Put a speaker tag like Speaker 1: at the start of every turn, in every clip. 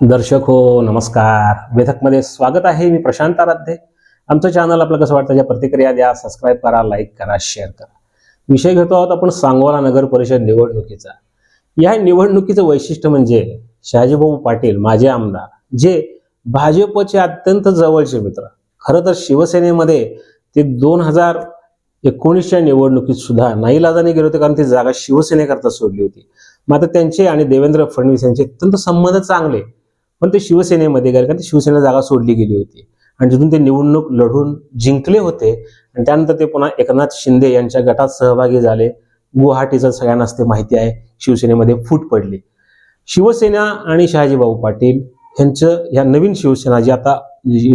Speaker 1: दर्शक हो नमस्कार. वेधकमध्ये स्वागत आहे मी प्रशांत आराध्ये. आमचं चॅनल आपलं कसं वाटतं ज्या प्रतिक्रिया द्या सबस्क्राईब करा लाईक करा शेअर करा. विषय घेतो आहोत आपण सांगोला नगर परिषद निवडणुकीचा. या निवडणुकीचं वैशिष्ट्य म्हणजे शहाजीभाऊ पाटील माझे आमदार जे भाजपचे अत्यंत जवळचे मित्र. खरं तर शिवसेनेमध्ये ते दोन हजार एकोणीसच्या निवडणुकीत सुद्धा नाईलाजाने गेले होते कारण ती जागा शिवसेनेकरता सोडली होती. मात्र त्यांचे आणि देवेंद्र फडणवीस यांचे अत्यंत संबंध चांगले. पण ते शिवसेनेमध्ये गेले कारण ते शिवसेना जागा सोडली गेली होती. आणि तिथून ते निवडणूक लढून जिंकले होते. आणि त्यानंतर ते पुन्हा एकनाथ शिंदे यांच्या गटात सहभागी झाले. गुवाहाटीचं सगळ्यांनाच ते माहिती आहे शिवसेनेमध्ये फूट पडली. शिवसेना आणि शहाजीभाऊ पाटील यांचं या नवीन शिवसेना जी आता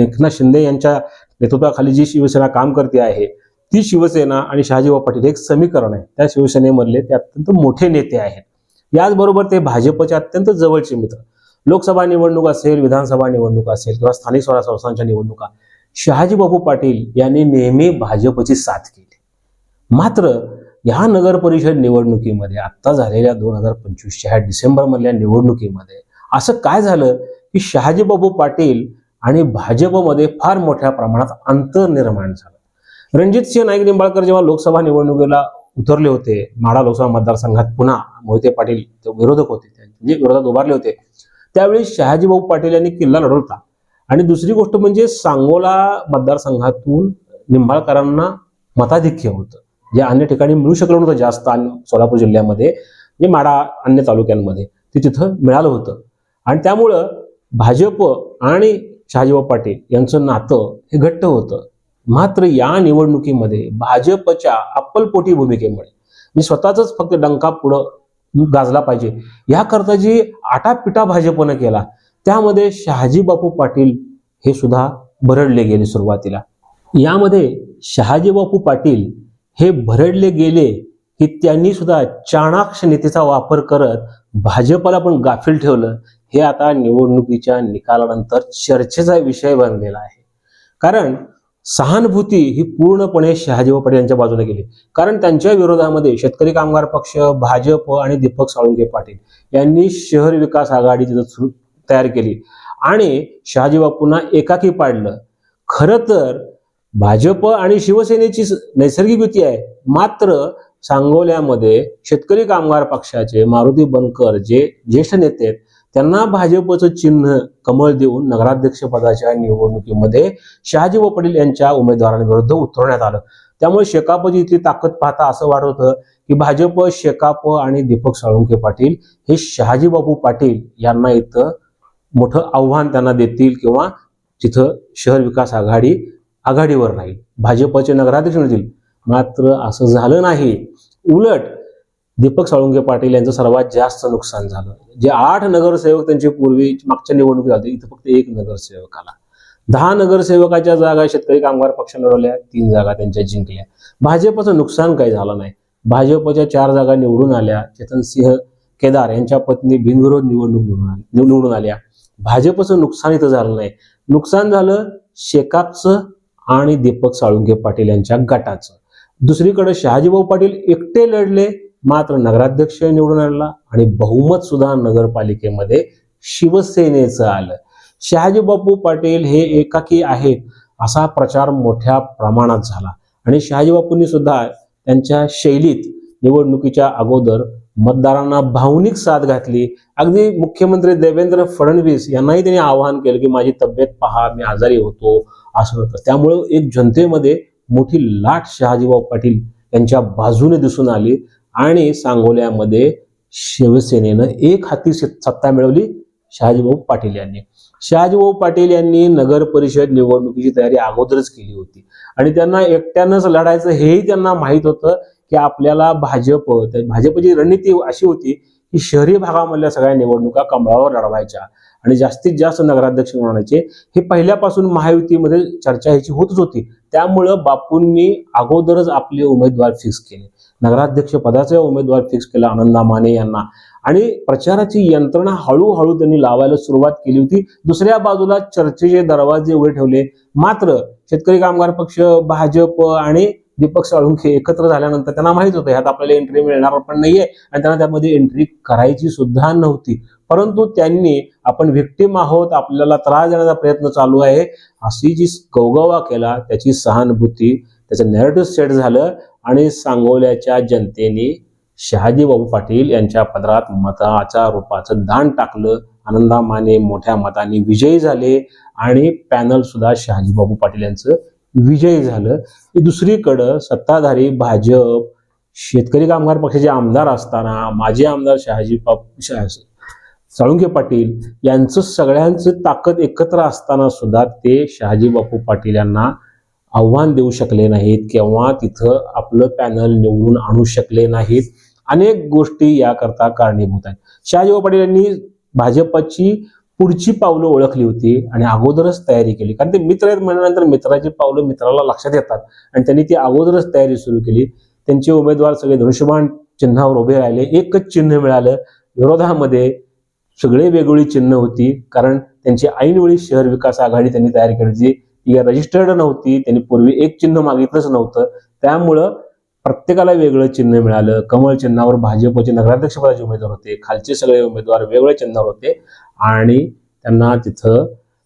Speaker 1: एकनाथ शिंदे यांच्या नेतृत्वाखाली जी शिवसेना काम करते आहे ती शिवसेना आणि शहाजीभाऊ पाटील हे एक समीकरण आहे. त्या शिवसेनेमधले ते अत्यंत मोठे नेते आहेत. याचबरोबर ते भाजपचे अत्यंत जवळचे मित्र. लोकसभा निवडणूक असेल विधानसभा निवडणूक असेल किंवा स्थानिक स्वराज्य संस्थांच्या निवडणुका शहाजी बापू पाटील यांनी नेहमी भाजपची साथ केली. मात्र या नगर परिषद निवडणुकीमध्ये आता झालेल्या दोन हजार पंचवीसच्या ह्या डिसेंबर मधल्या निवडणुकीमध्ये असं काय झालं की शहाजीबाबू पाटील आणि भाजपमध्ये फार मोठ्या प्रमाणात अंतर निर्माण झालं. रणजित सिंह नाईक निंबाळकर जेव्हा लोकसभा निवडणुकीला उतरले होते माडा लोकसभा मतदारसंघात पुन्हा मोहिते पाटील ते विरोधक होते ते म्हणजे विरोधात उभारले होते त्यावेळी शहाजीभाऊ पाटील यांनी किल्ला लढवला. आणि दुसरी गोष्ट म्हणजे सांगोला मतदारसंघातून निंबाळकरांना मताधिक्य होतं. जे अन्य ठिकाणी मिळू शकलं नव्हतं जास्त सोलापूर जिल्ह्यामध्ये म्हणजे माडा अन्य तालुक्यांमध्ये ते तिथं मिळालं होतं. आणि त्यामुळं भाजप आणि शहाजीभाऊ पाटील यांचं नातं हे घट्ट होतं. मात्र या निवडणुकीमध्ये भाजपच्या अप्पलपोटी भूमिकेमुळे मी स्वतःच फक्त डंका पुढं गाजला पाहिजे. याकरता जी आटापिटा भाजपनं केला त्यामध्ये शहाजी बापू पाटील हे सुद्धा भरडले गेले सुरुवातीला. यामध्ये शहाजी बापू पाटील हे भरडले गेले की त्यांनी सुद्धा चाणाक्ष नीतीचा वापर करत भाजपला पण गाफील ठेवलं. हे आता निवडणुकीच्या निकालानंतर चर्चेचा विषय बनलेला आहे. कारण सहानुभूती ही पूर्णपणे शहाजी पाटील यांच्या बाजूने गेली. कारण त्यांच्या विरोधामध्ये शेतकरी कामगार पक्ष भाजप आणि दीपक साळुंके पाटील यांनी शहर विकास आघाडी तिथं तयार केली. आणि शहाजी बापूंना एकाकी पाडलं. खरं तर भाजप आणि शिवसेनेची नैसर्गिक युती आहे. मात्र सांगोल्यामध्ये शेतकरी कामगार पक्षाचे मारुती बनकर जे ज्येष्ठ नेते आहेत त्यांना भाजपचं चिन्ह कमळ देऊन नगराध्यक्ष पदाच्या निवडणुकीमध्ये शहाजी पटेल यांच्या उमेदवारांविरुद्ध उतरवण्यात आलं. त्यामुळे शेकापची इथली ताकद पाहता असं वाटत होतं की भाजप शेकाप आणि दीपक साळुंके पाटील हे शहाजीबाबू पाटील यांना इथं मोठं आव्हान त्यांना देतील किंवा तिथं शहर विकास आघाडी आघाडीवर राहील. भाजपचे नगराध्यक्ष होतील मात्र असं झालं नाही. उलट दीपक साळुंगे पाटील यांचं सर्वात जास्त नुकसान झालं. जे आठ नगरसेवक त्यांची पूर्वी मागच्या निवडणुकीत झाली इथं फक्त एक नगरसेवक आला दहा नगरसेवकाच्या जागा शेतकरी कामगार पक्षाने लढवल्या तीन जागा त्यांच्या जिंकल्या. भाजपचं नुकसान काही झालं नाही. भाजपच्या चार जागा निवडून आल्या. चेतन सिंह केदार यांच्या पत्नी बिनविरोध निवडणूक निवडून आल्या निवडून आल्या. भाजपचं नुकसान इथं झालं नाही. नुकसान झालं शेकापचं आणि दीपक साळुंगे पाटील यांच्या गटाचं. दुसरीकडे शहाजीभाऊ पाटील एकटे लढले मात्र नगराध्यक्ष निवडून आणला आणि बहुमत सुद्धा नगरपालिकेमध्ये शिवसेनेचं आलं. शहाजी बापू पाटील हे एकाकी आहेत असा प्रचार मोठ्या प्रमाणात झाला. आणि शहाजीबापूंनी सुद्धा त्यांच्या शैलीत निवडणुकीच्या अगोदर मतदारांना भावनिक साथ घातली. अगदी मुख्यमंत्री देवेंद्र फडणवीस यांनाही त्यांनी आवाहन केलं की माझी तब्येत पहा मी आजारी होतो असं होतं. त्यामुळे एक जनतेमध्ये मोठी लाट शहाजीभाऊ पाटील यांच्या बाजूने दिसून आली. आणि सांगोल्यामध्ये शिवसेनेनं एक हाती सत्ता मिळवली शहाजीभाऊ पाटील यांनी. शहाजीभाऊ पाटील यांनी नगर परिषद निवडणुकीची तयारी अगोदरच केली होती. आणि त्यांना एकट्यानंच लढायचं हेही त्यांना माहीत होतं की आपल्याला भाजप भाजपची रणनीती अशी होती की शहरी भागामधल्या सगळ्या निवडणुका कमळावर लढवायच्या. आणि जास्तीत जास्त नगराध्यक्ष म्हणायचे. हे पहिल्यापासून महायुतीमध्ये चर्चा ह्याची होतच होती. त्यामुळं बापूंनी अगोदरच आपले उमेदवार फिक्स केले. नगराध्यक्ष पदाचे उमेदवार फिक्स केला आनंदा माने यांना. आणि प्रचाराची यंत्रणा हळूहळू त्यांनी लावायला सुरुवात केली होती. दुसऱ्या बाजूला चर्चेचे दरवाजे उघडे ठेवले. मात्र शेतकरी कामगार पक्ष भाजप आणि दीपक साळुंखे एकत्र झाल्यानंतर त्यांना माहीत होतं ह्यात आपल्याला एंट्री मिळणार पण नाहीये. आणि त्यांना त्यामध्ये एंट्री करायची सुद्धा नव्हती. परंतु त्यांनी आपण व्हिक्टीम आहोत आपल्याला त्रास देण्याचा प्रयत्न चालू आहे. अशी जी गवगवा केला त्याची सहानुभूती त्याचं नेरेटिव्ह सेट झालं. आणि सांगोल्याच्या जनतेने शहाजी बाबू पाटील यांच्या पदरात मताच्या रूपाचं दान टाकलं. आनंदा माने मोठ्या मताने विजयी झाले आणि पॅनल सुद्धा शहाजी बाबू पाटील यांचं विजयी झालं. दुसरीकडं सत्ताधारी भाजप शेतकरी कामगार पक्षाचे आमदार असताना माजी आमदार शहाजी साळुंके पाटील यांचं सगळ्यांचं ताकद एकत्र असताना सुद्धा ते शहाजी बापू पाटील यांना आव्हान देऊ शकले नाहीत किंवा तिथं आपलं पॅनल निवडून आणू शकले नाहीत. अनेक गोष्टी याकरता कारणीभूत आहेत. शहाजीभाऊ पाटील यांनी भाजपची पुढची पावलं ओळखली होती आणि अगोदरच तयारी केली. कारण ते मित्र आहेत म्हणल्यानंतर मित्राची पावलं मित्राला लक्षात येतात. आणि त्यांनी ती अगोदरच तयारी सुरू केली. त्यांचे उमेदवार सगळे धनुष्यबाण चिन्हावर उभे राहिले. एकच चिन्ह मिळालं. विरोधामध्ये सगळे वेगवेगळी चिन्ह होती. कारण त्यांची ऐनवेळी शहर विकास आघाडी त्यांनी तयार केली होती. ही रजिस्टर्ड नव्हती त्यांनी पूर्वी एक चिन्ह मागितलंच नव्हतं. त्यामुळं प्रत्येकाला वेगळं चिन्ह मिळालं. कमळ चिन्हावर भाजपचे नगराध्यक्षपदाचे उमेदवार होते खालचे सगळे उमेदवार वेगळ्या चिन्हावर होते. आणि त्यांना तिथं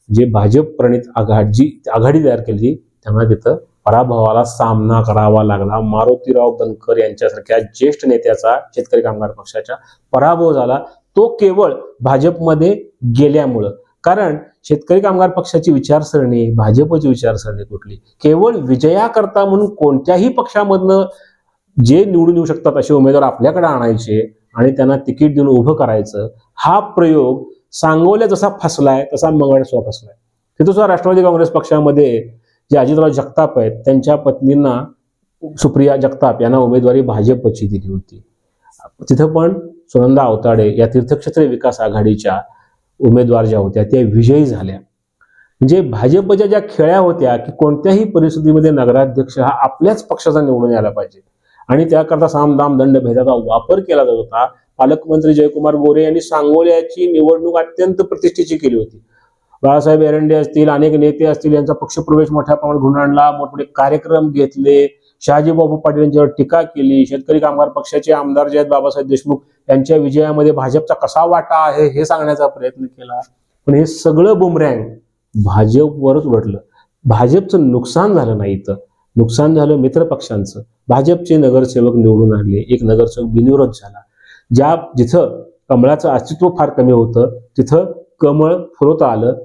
Speaker 1: जे भाजप प्रणित आघाडी जी आघाडी तयार केली त्यांना तिथं पराभवाला सामना करावा लागला. मारुतीराव बनकर यांच्यासारख्या ज्येष्ठ नेत्याचा शेतकरी कामगार पक्षाच्या पराभव झाला. तो केवळ भाजपमध्ये गेल्यामुळं. कारण शेतकरी कामगार पक्षाची विचारसरणी भाजपची विचारसरणी कुठली? केवळ विजयाकरता म्हणून कोणत्याही पक्षामधनं जे निवडून येऊ शकतात असे उमेदवार आपल्याकडे आणायचे आणि त्यांना तिकीट देऊन उभं करायचं हा प्रयोग सांगोल्या जसा फसलाय तसा मंगळसूर फसलाय. तिथं सुद्धा राष्ट्रवादी काँग्रेस पक्षामध्ये जे अजितराव जगताप आहेत त्यांच्या पत्नींना सुप्रिया जगताप यांना उमेदवारी भाजपची दिली होती. तिथं पण सुनंदा अवताडे या तीर्थक्षेत्र विकास आघाडीच्या उमेदवार ज्या होत्या त्या विजयी झाल्या. म्हणजे भाजपच्या ज्या खेळ्या होत्या की कोणत्याही परिस्थितीमध्ये नगराध्यक्ष हा आपल्याच पक्षाचा निवडून यायला पाहिजे. आणि त्याकरता सामदाम दंड भेदाचा वापर केला जात होता. पालकमंत्री जयकुमार गोरे यांनी सांगोल्याची निवडणूक अत्यंत प्रतिष्ठेची केली होती. बाळासाहेब एरंडे असतील अनेक नेते असतील यांचा पक्षप्रवेश मोठ्या प्रमाणात घडून आणला मोठमोठे कार्यक्रम घेतले. शहाजीबाबू पाटील यांच्यावर टीका केली. शेतकरी कामगार पक्षाचे आमदार जे आहेत बाबासाहेब देशमुख यांच्या विजयामध्ये भाजपचा कसा वाटा आहे हे सांगण्याचा प्रयत्न केला. पण हे सगळं बुमरँग भाजपवरच उलटलं भाजपचं नुकसान झालं नाही इथं. नुकसान झालं मित्र पक्षांचं. भाजपचे नगरसेवक निवडून आणले. एक नगरसेवक बिनविरोध झाला. ज्या जिथं कमळाचं अस्तित्व फार कमी होतं तिथं कमळ फुलवता आलं.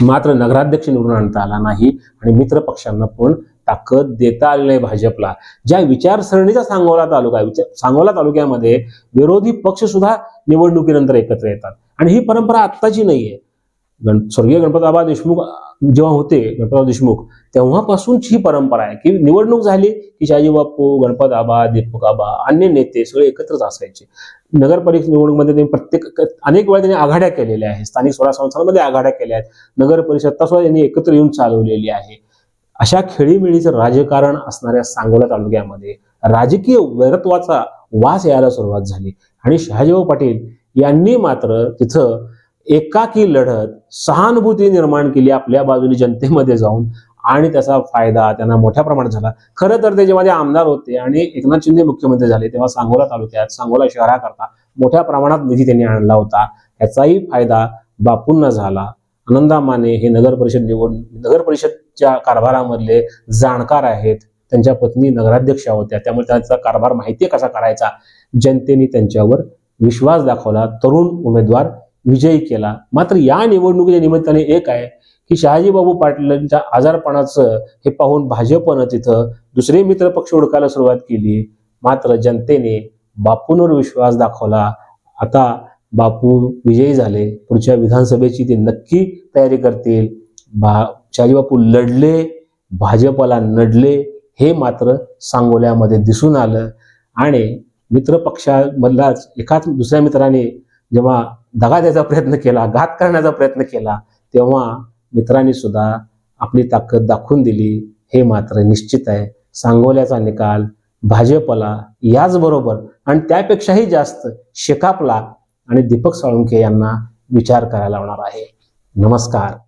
Speaker 1: मात्र नगराध्यक्ष निवडून आणता आला नाही. आणि मित्र पक्षांना पण ताकद देता आली नाही भाजपला. ज्या विचारसरणीचा सांगोला तालुका आहे विचार सांगोला तालुक्यामध्ये विरोधी पक्ष सुद्धा निवडणुकीनंतर एकत्र येतात. आणि ही परंपरा आत्ताची नाहीये. गण स्वर्गीय गणपतबाबा देशमुख जेव्हा होते गणपतराव देशमुख तेव्हापासूनची ही परंपरा आहे की निवडणूक झाली की शाजी बापू गणपत आबा दीपक आबा अन्य नेते सगळे एकत्रच असायचे. नगरपालिका निवडणुकीमध्ये त्यांनी प्रत्येक अनेक वेळा त्यांनी आघाड्या केलेल्या आहेत. स्थानिक स्वराज संस्थांमध्ये आघाड्या केल्या आहेत. नगर परिषद सुद्धा त्यांनी एकत्र येऊन चालवलेली आहे. अशा खेळीमेळीचं राजकारण असणाऱ्या सांगोला तालुक्यामध्ये राजकीय वैरत्वाचा वास यायला सुरुवात झाली. आणि शहाजीभाऊ पाटील यांनी मात्र तिथं एकाकी लढत सहानुभूती निर्माण केली आपल्या बाजूने जनतेमध्ये जाऊन आणि त्याचा फायदा त्यांना मोठ्या प्रमाणात झाला. खरं तर ते जेव्हा ते आमदार होते आणि एकनाथ शिंदे मुख्यमंत्री झाले तेव्हा सांगोला तालुक्यात सांगोला शहराकरता मोठ्या प्रमाणात निधी त्यांनी आणला होता. याचाही फायदा बापूंना झाला. आनंदा माने हे नगर परिषद निवड नगर परिषद परिषदच्या कारभारामधले जाणकार आहेत त्यांच्या पत्नी नगराध्यक्षा होत्या त्यामुळे त्यांचा कारभार माहिती कसा करायचा? जनतेने त्यांच्यावर विश्वास दाखवला तरुण उमेदवार विजयी केला. मात्र या निवडणुकीच्या निमित्ताने एक आहे की शहाजीबाबू पाटलांच्या आजारपणाचं हे पाहून भाजपनं तिथं दुसरे मित्र पक्ष सुरुवात केली. मात्र जनतेने बापूंवर विश्वास दाखवला. आता बापू विजयी झाले. पुढच्या विधानसभेची ते नक्की तयारी करतील. भा शाजीबापू लढले भाजपला नडले हे मात्र सांगोल्यामध्ये दिसून आलं. आणि मित्रपक्षामधलाच एकाच दुसऱ्या मित्राने जेव्हा दगा द्यायचा प्रयत्न केला घात करण्याचा प्रयत्न केला तेव्हा मित्रांनी सुद्धा आपली ताकद दाखवून दिली. हे मात्र निश्चित आहे. सांगोल्याचा निकाल भाजपला याचबरोबर आणि त्यापेक्षाही जास्त शेकापला आणि दीपक साळुंखे यांना विचार करायला लावणार आहे. नमस्कार.